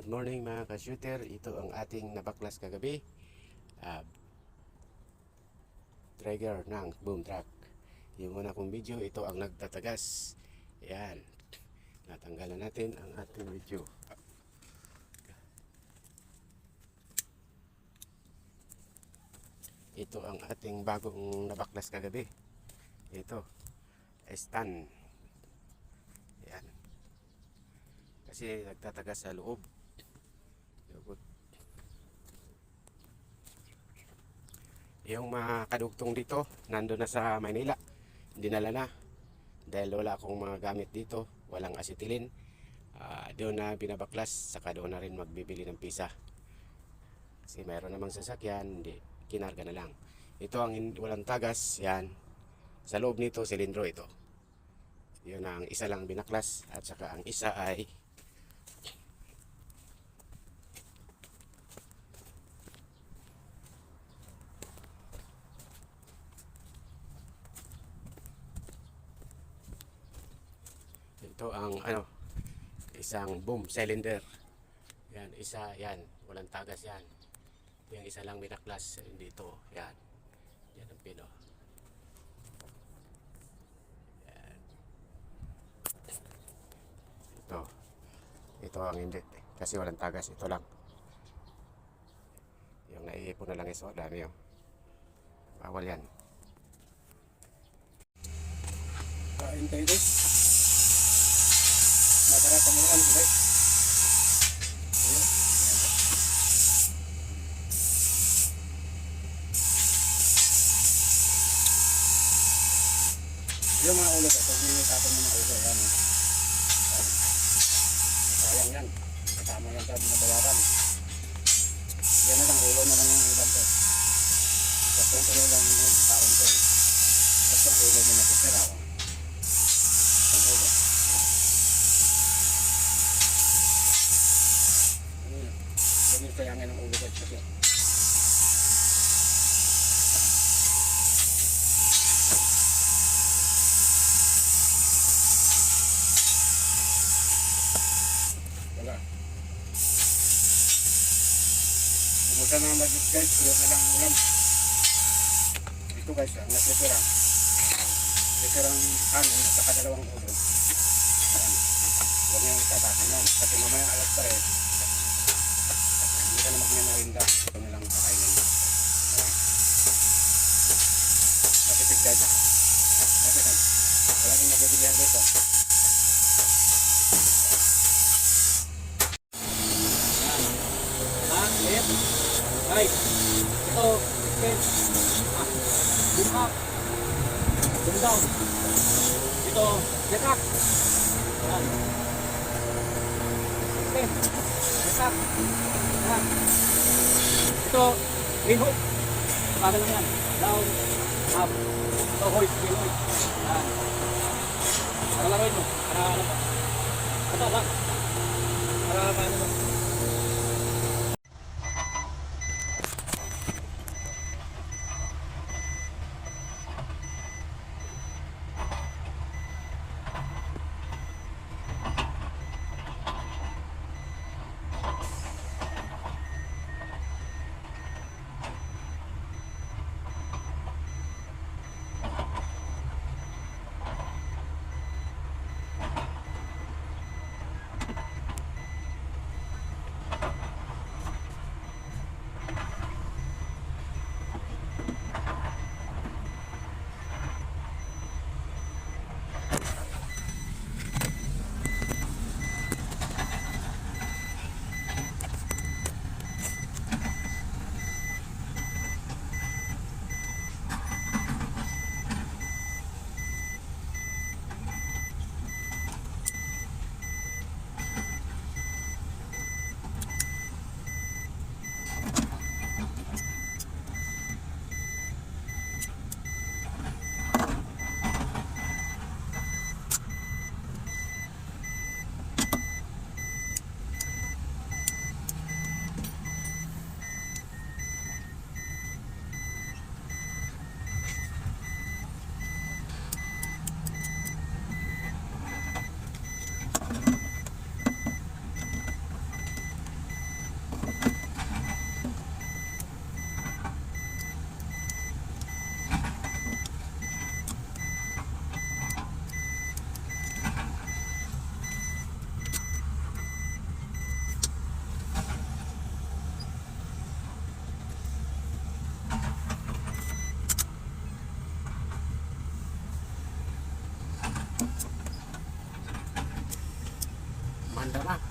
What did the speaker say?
Good morning mga ka-shooter. Ito ang ating nabaklas kagabi. Ah, trigger ng boom truck. Yung una kong video, ito ang nagtatagas. Yan. Natanggalan natin ang ating video. Ito ang ating bagong nabaklas kagabi. Ito. Stan. Yan. Kasi nagtatagas sa loob. Yung mga kadugtong dito, nando na sa Maynila. Dinala na. Dahil wala akong mga gamit dito, walang acetilin. Ah, doon na binabaklas, saka doon na rin magbibili ng pisa. Kasi mayroon namang sasakyan, hindi, kinarga na lang. Ito ang walang tagas, yan. Sa loob nito, silindro ito. Yun ang isa lang binaklas at saka ang isa ay ito ang ano isang boom cylinder. Yan isa yan. Walang tagas yan. Yung isa lang binaklas dito yan. Yan ang pino. Yan. Ito. Ito ang hindi kasi walang tagas. Ito lang. Yung naiipon na lang iso dami yun bawal yan. Kain tayo guys. Masarap ang ulan guys. Yung mga ulo ito, hindi nyo tapon yung mga ulo. Yan. oh. Yan. Sayang yan. Kasama yan sa binabayaran. Yan na lang, ulo na lang yung ulam ko. Basta yung ulo lang yung parang ko. Basta yung ulo nyo natitira. oh. Ang ulo. kayangin ang ulo ko at sakit. Wala. Ubusan na magic guys. Kulot na lang ulam. Ito guys, ang natitira. Titirang kanin at saka dalawang ulo. Huwag niyong itabakan lang. Kasi mamaya alas 3. Huwag niya na rin daw. Ito na lang kakainin. Matipig dad. Wala din nagbibilihan dito. Ha? Lip? Ay! Ito! Ah! Bumhak! Bumdaw! Ito! Yatak! Yan! Okay. Up. Yan. Ito, green hook. Bagal lang yan. Down, up. Ito, hoist, green hoist. Yan. Para laruin mo. Para ano pa. Ito, ba? Para paano mo 走吧。